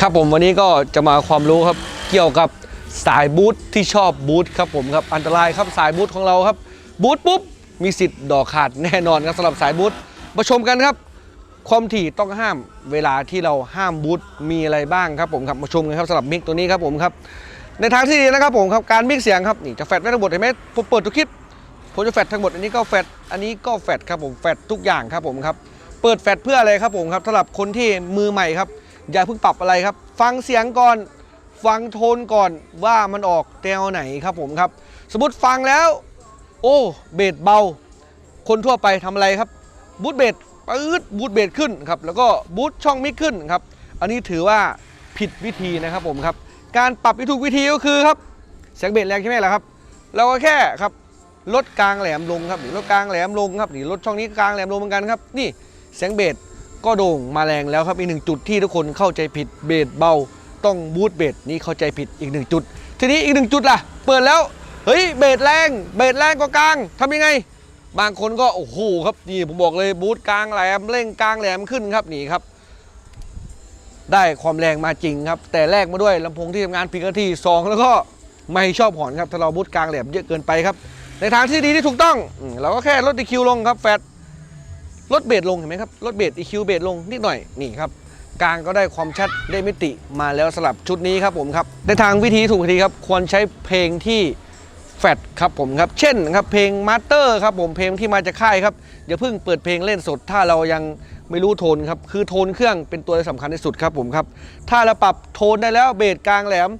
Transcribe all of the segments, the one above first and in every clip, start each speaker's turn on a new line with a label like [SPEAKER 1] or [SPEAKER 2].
[SPEAKER 1] ครับผมวันนี้ก็จะมาความรู้ครับเกี่ยวกับสายบูทที่ชอบบูทครับผมครับอันตรายครับสายบูทของเราครับบูทปุ๊บมีสิทธิ์ดอกขาดแน่นอนครับสำหรับสายบูทมาชมกันครับ ความถี่ต้องห้ามเวลาที่เราห้ามบูทมีอะไรบ้างครับผมครับมาชมกันครับสำหรับมิกตัวนี้ครับผมครับในทางที่ดีนะครับผมครับการมิกเสียงครับนี่จะแฟดไม่ทั้งหมดเห็นไหมผมเปิดทุกคลิปผมจะแฟดทั้งหมดอันนี้ก็แฟดอันนี้ก็แฟดครับผมแฟดทุกอย่างครับผมครับเปิดแฟดเพื่ออะไรครับผมครับสำหรับคนที่มือใหม่ครับ อย่าเพิ่งปรับอะไรครับ ฟังเสียงก่อน ฟังโทนก่อนว่ามันออกแนวไหนครับผมครับ สมมติฟังแล้ว โอ้เบสเบา คนทั่วไปทำอะไรครับบูทเบสปื๊ดบูทเบสขึ้นครับแล้วก็บูทช่องมิกขึ้นครับ อันนี้ถือว่าผิดวิธีนะครับผมครับ การปรับวิถูกวิธีก็คือครับเสียงเบสแรงใช่ไหมล่ะครับ เราก็แค่ครับลดกลางแหลมลงครับนี่ลดกลางแหลมลงครับนี่ลดช่องนี้กลางแหลมลงเหมือนกันครับนี่เสียงเบส ก็โด่งมาแรงแล้วครับอีกหนึ่งจุดที่ทุกคนเข้าใจผิดเบสเบา ต้องบูทเบสนี่เข้าใจผิดอีกหนึ่งจุด ทีนี้อีกหนึ่งจุดล่ะ เปิดแล้วเฮ้ยเบสแรงเบสแรงกว่ากลางทำยังไง บางคนก็โอ้โหครับนี่ผมบอกเลยบูทกลางแหลมเร่งกลางแหลมขึ้นครับนี่ครับ ได้ความแรงมาจริงครับ แต่แลกมาด้วยลำโพงที่ทำงานผิดที่สองแล้วก็ไม่ชอบหอนครับถ้าเราบูทกลางแหลมเยอะเกินไปครับ ในทางที่ดีที่ถูกต้องเราก็แค่ลด EQ ลงครับแฟต ลดเบสลงเห็นไหมครับลดเบส EQ เบสลงนิดหน่อยนี่ครับกลางก็ได้ความชัดได้มิติมาแล้วสลับชุดนี้ครับผมครับในทางวิธีถูกวิธีครับควรใช้เพลงที่แฟตครับผมครับเช่นครับเพลงมาสเตอร์ครับผมเพลงที่มาจากค่ายครับอย่าเพิ่งเปิดเพลงเล่นสด ถ้าเรายังไม่รู้โทนครับคือโทนเครื่องเป็นตัวสำคัญที่สุดครับผมครับถ้าเราปรับโทนได้แล้วเบสกลางแหลม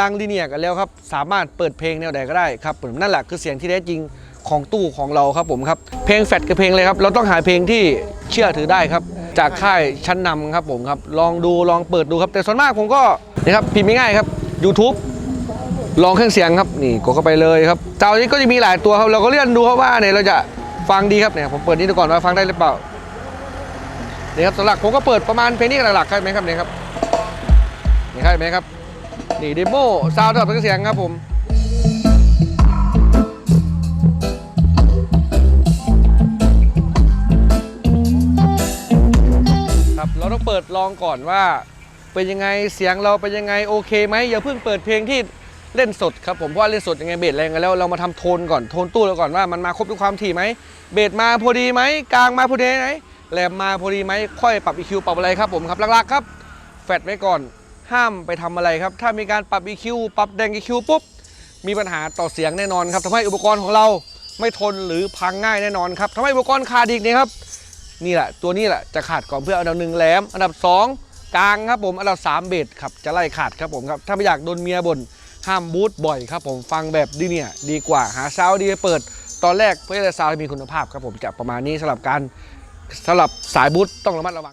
[SPEAKER 1] ดังลีเนียกันแล้วครับสามารถเปิดเพลงแนวใดก็ได้ครับผมนั่นแหละคือเสียงที่แท้จริง ของตู้ของเราครับผมครับ เพลงแฟดกับเพลงเลยครับ เราต้องหาเพลงที่เชื่อถือได้ครับ จากค่ายชั้นนำครับผมครับ ลองดูลองเปิดดูครับ แต่ส่วนมากผมก็นี่ครับพิมพ์ง่ายๆครับ YouTube ลองเครื่องเสียงครับนี่กดเข้าไปเลยครับเจ้านี้ก็จะมีหลายตัวครับเราก็เลื่อนดูครับว่าเนี่ยเราจะฟังดีครับเนี่ยผมเปิดนี้ดูก่อนว่าฟังได้หรือเปล่านี่ครับสำหรับผมก็เปิดประมาณเพลงนี้หลักๆใช่ไหมครับเนี่ยครับนี่ครับเห็นไหมครับนี่เดโมซาวด์สำหรับเครื่องเสียงครับผม ต้องเปิดลองก่อนว่า เป็นยังไงเสียงเราเป็นยังไงโอเคไหมอย่าเพิ่งเปิดเพลงที่เล่นสดครับผมเพราะว่าเล่นสดยังไงเบสแรงกันแล้วเรามาทำโทนก่อนโทนตู้เราก่อนว่ามันมาครบทุกความถี่ไหมเบสมาพอดีไหมกลางมาพอดีไหมแหลมมาพอดีไหมค่อยปรับ EQ ปรับอะไรครับผมครับหลักๆครับแฟดไว้ก่อนห้ามไปทำอะไรครับ ถ้ามีการปรับ EQ ปรับแดง EQ ปุ๊บ มีปัญหาต่อเสียงแน่นอนครับทำให้อุปกรณ์ของเราไม่ทนหรือพังง่ายแน่นอนครับทำให้อุปกรณ์ขาดอีกนี่ครับ นี่แหละตัวนี้แหละจะขาดก่อนเพื่ออันดับหนึ่งแหลมอันดับ 2 กลางครับผมอันดับ 3 เบสครับจะไล่ขาดครับผมครับถ้าไม่อยากโดนเมียบ่นห้ามบูทบ่อยครับผมฟังแบบดีเนี่ยดีกว่าหาซาวด์ดีเปิด ตอนแรกเพื่อจะซาวมีคุณภาพครับผมจะประมาณนี้สำหรับการสำหรับสายบูทต้องระมัดระวัง